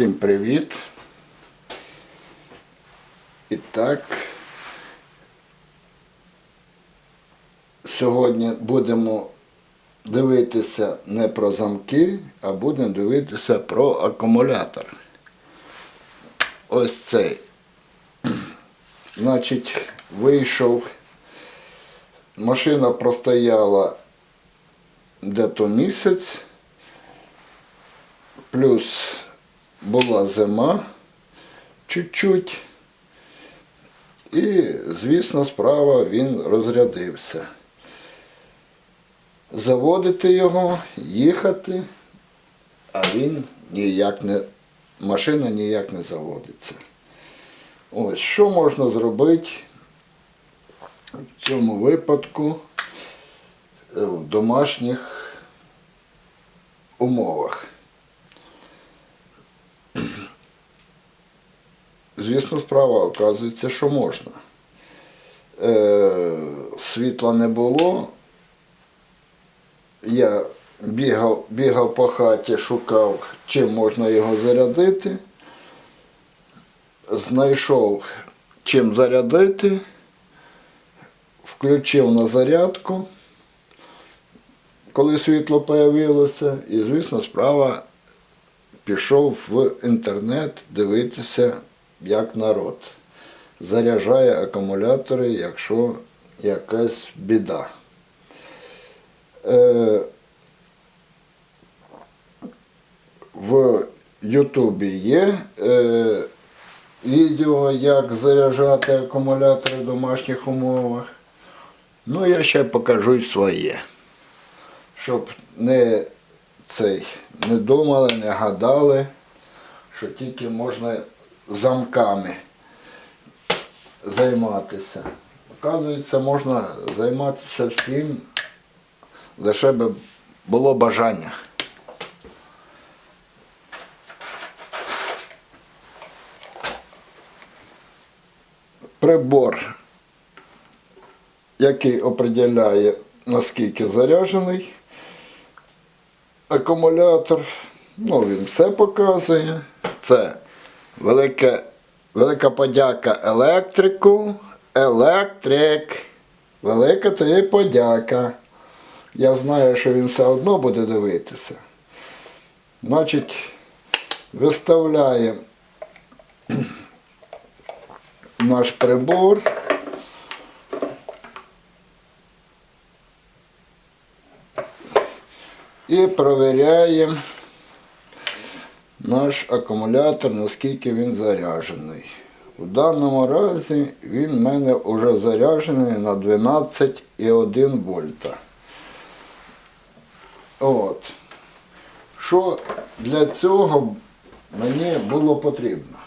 Всім привіт. І так. Сьогодні будемо дивитися не про замки, а будемо дивитися про акумулятор. Ось цей. Значить, вийшов. Машина простояла де-то місяць. Плюс була зима чуть-чуть. І, звісно, справа він розрядився. Заводити його, їхати, а він ніяк не, машина ніяк не заводиться. Ось, що можна зробити в цьому випадку е, в домашніх умовах? Звісно, справа оказується, що можна. Е, світла не було. Я бігав, бігав по хаті, шукав, чим можна його зарядити. Знайшов чим зарядити, включив на зарядку, коли світло появилося, і, звісно, справа пішов в інтернет дивитися, як народ заряджає акумулятори, якщо якась біда. Е, в Ютубі є е, відео, як заряджати акумулятори в домашніх умовах. Ну, я ще покажу своє. Щоб не цей не думали, не гадали, що тільки можна замками займатися. Оказується, можна займатися всім, лише би було бажання. Прибор, який определяє, наскільки заряджений акумулятор. Ну, він все показує. Це велика, велика подяка електрику. Електрик. Велика тобі подяка. Я знаю, що він все одно буде дивитися. Значить, виставляємо наш прибор. І провіряємо наш акумулятор, наскільки він заряджений. У даному разі він в мене вже заряджений на 12,1 вольта. От. Що для цього мені було потрібно?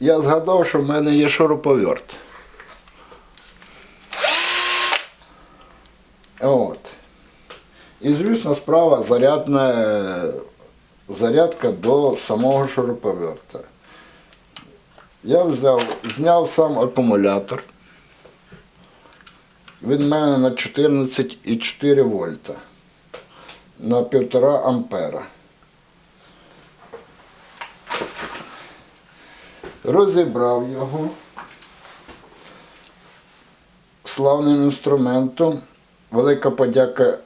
Я згадав, що в мене є шуруповерт. От. І, звісно, справа зарядна, зарядка до самого шуруповерта. Я взяв, зняв сам акумулятор. Він в мене на 14,4 вольта. На 1,5 ампера. Розібрав його славним інструментом. Велика подяка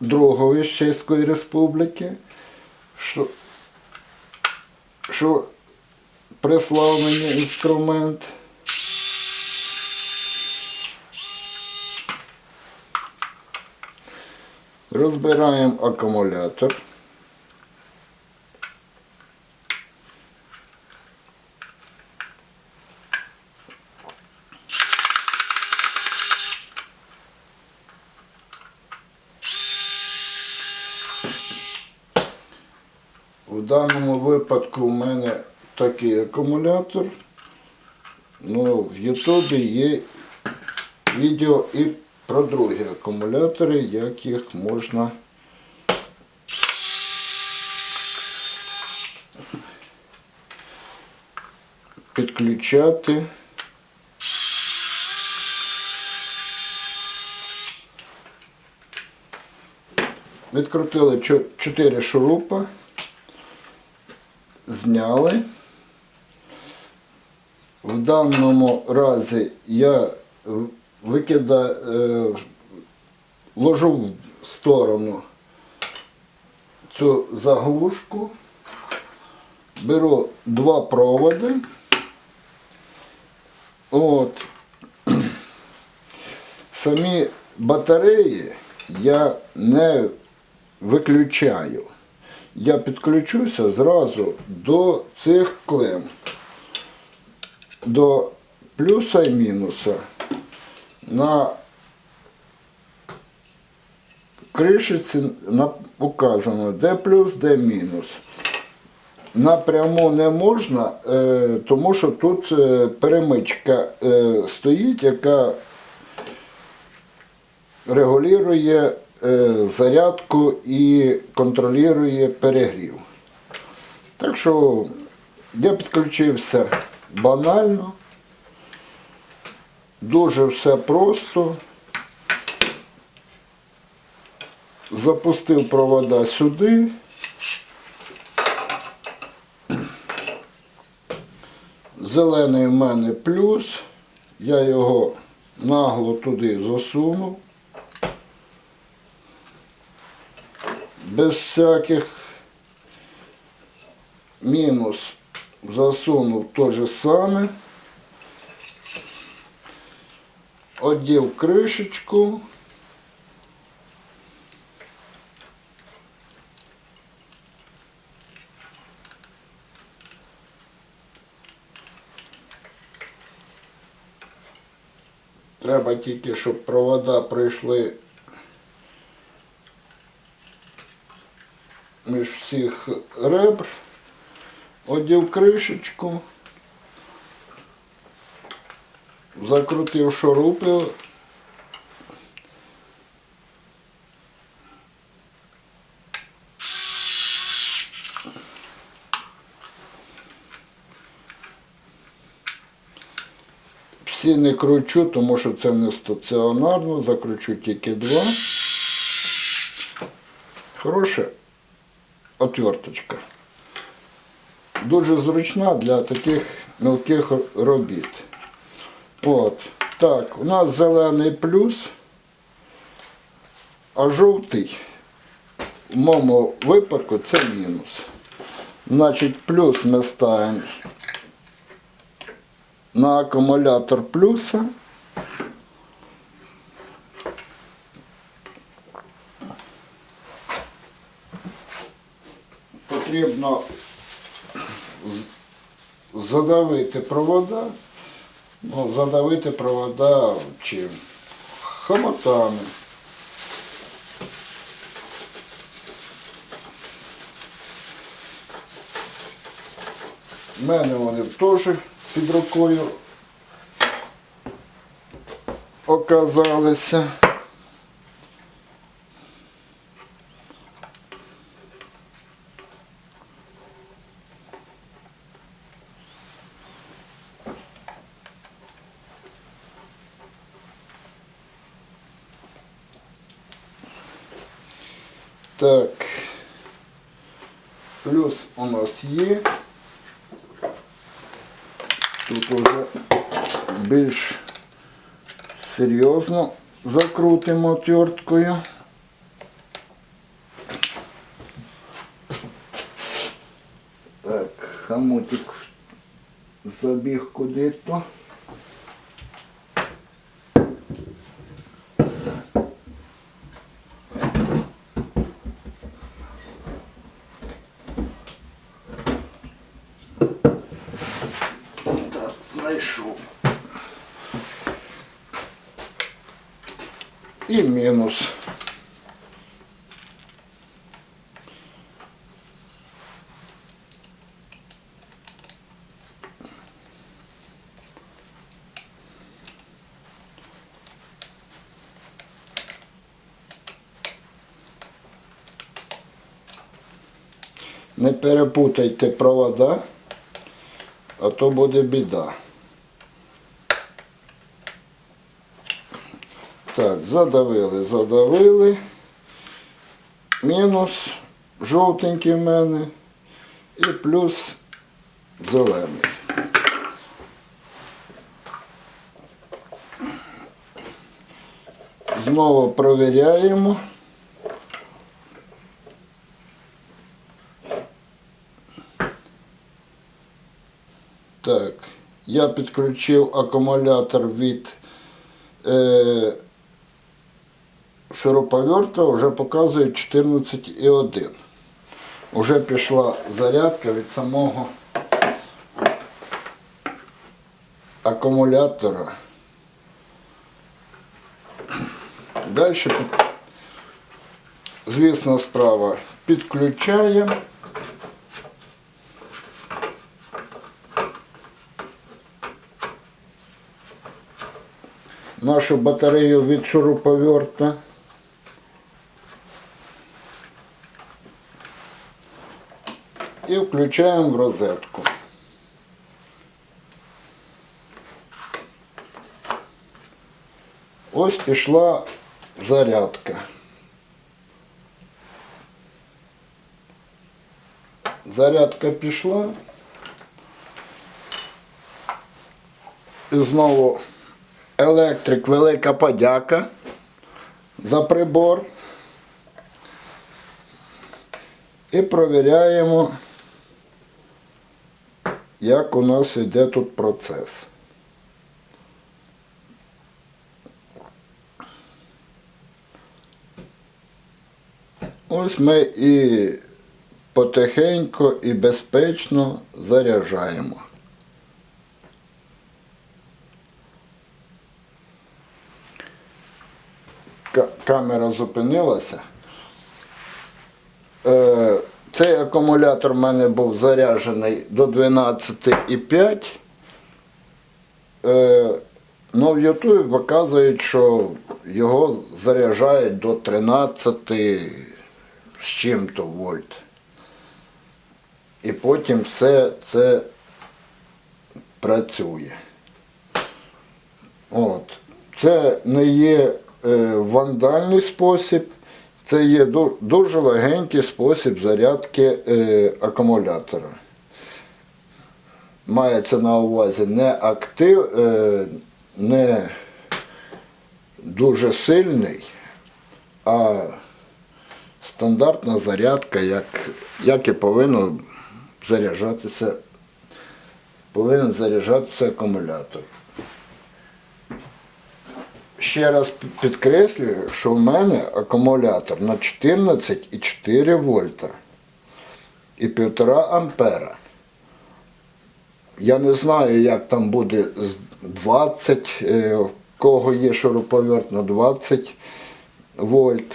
другові з Чеської Республіки, що, що прислав мені інструмент. Розбираємо акумулятор. У даному випадку в мене такий акумулятор. Ну, в Ютубі є відео і про другі акумулятори, як їх можна підключати. Відкрутили 4 шурупа, зняли. В даному разі я викидаю, ложу в сторону цю заглушку, беру два проводи. От. Самі батареї я не виключаю. Я підключуся зразу до цих клем, до плюса і мінуса. На кришиці указано де плюс, де мінус. Напряму не можна, е, тому що тут е, перемичка е, стоїть, яка регулює зарядку і контролює перегрів. Так що я підключився банально, дуже все просто. Запустив провода сюди. Зелений в мене плюс. Я його нагло туди засунув. Без всяких мінус засунув те же саме. Одів кришечку. Треба тільки, щоб провода пройшли між всіх ребр, одів кришечку, закрутив шурупи. Всі не кручу, тому що це не стаціонарно, закручу тільки два. Хороша отверточка. Дуже зручна для таких мелких робіт. От. Так, у нас зелений плюс, а жовтий в моєму випадку це мінус. Значить, плюс ми ставимо на акумулятор плюса. Потрібно задавити провода, ну, задавити провода чим? Хомотами. У мене вони теж під рукою оказалися. Так, плюс у нас є. Тут уже більш серйозно закрутимо отверткою. Так, хамутик забіг куди-то. Знайшов. І мінус. Не перепутайте провода, а то буде біда. Так, задавили, задавили. мінус жовтенький в мене і плюс зелений. Знову провіряємо. Так, я підключив акумулятор від е, шуруповерта, вже показує 14,1. Уже пішла зарядка від самого акумулятора. Далі, звісно, справа підключаємо. нашу батарею від шуруповерта. І включаємо в розетку. Ось пішла зарядка. Зарядка пішла. І знову електрик, велика подяка за прибор. І провіряємо, як у нас йде тут процес. Ось ми і потихеньку і безпечно заряджаємо. Камера зупинилася. Е, Цей акумулятор в мене був заряджений до 12,5. Е, Ну, в YouTube показують, що його заряджають до 13 з чим-то вольт. І потім все це працює. От. Це не є е, вандальний спосіб, це є дуже легенький спосіб зарядки е, акумулятора. Мається на увазі не актив, е, не дуже сильний, а стандартна зарядка, як, як і повинно заряджатися, повинен заряджатися акумулятор. Ще раз підкреслюю, що в мене акумулятор на 14,4 вольта і 1,5 ампера. Я не знаю, як там буде з 20, е, в кого є шуруповерт на 20 вольт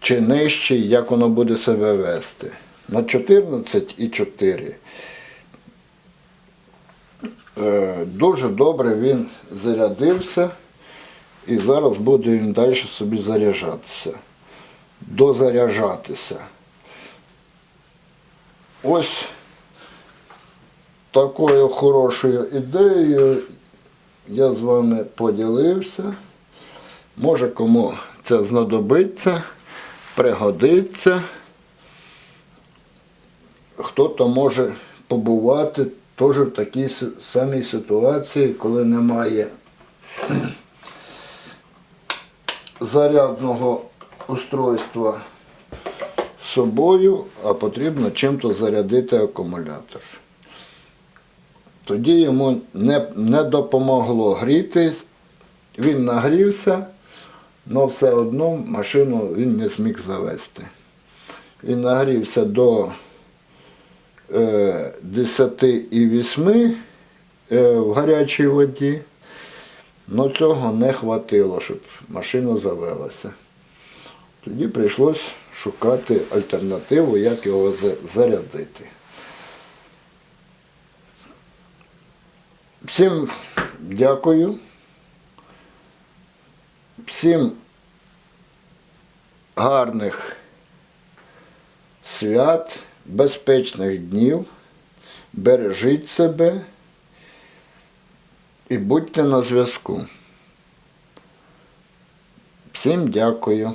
чи нижче, як воно буде себе вести. На 14,4. Е, Дуже добре він зарядився. І зараз буде він далі собі заряджатися, дозаряджатися. Ось такою хорошою ідеєю я з вами поділився. Може кому це знадобиться, пригодиться. Хто-то може побувати теж в такій самій ситуації, коли немає зарядного устройства з собою, а потрібно чим-то зарядити акумулятор. Тоді йому не, не допомогло гріти, він нагрівся, але все одно машину він не зміг завести. Він нагрівся до е, 10,8 е, в гарячій воді. Ну цього не хватило, щоб машина завелася. Тоді прийшлось шукати альтернативу, як його зарядити. Всім дякую. Всім гарних свят, безпечних днів. Бережіть себе і будьте на зв'язку. Всім дякую.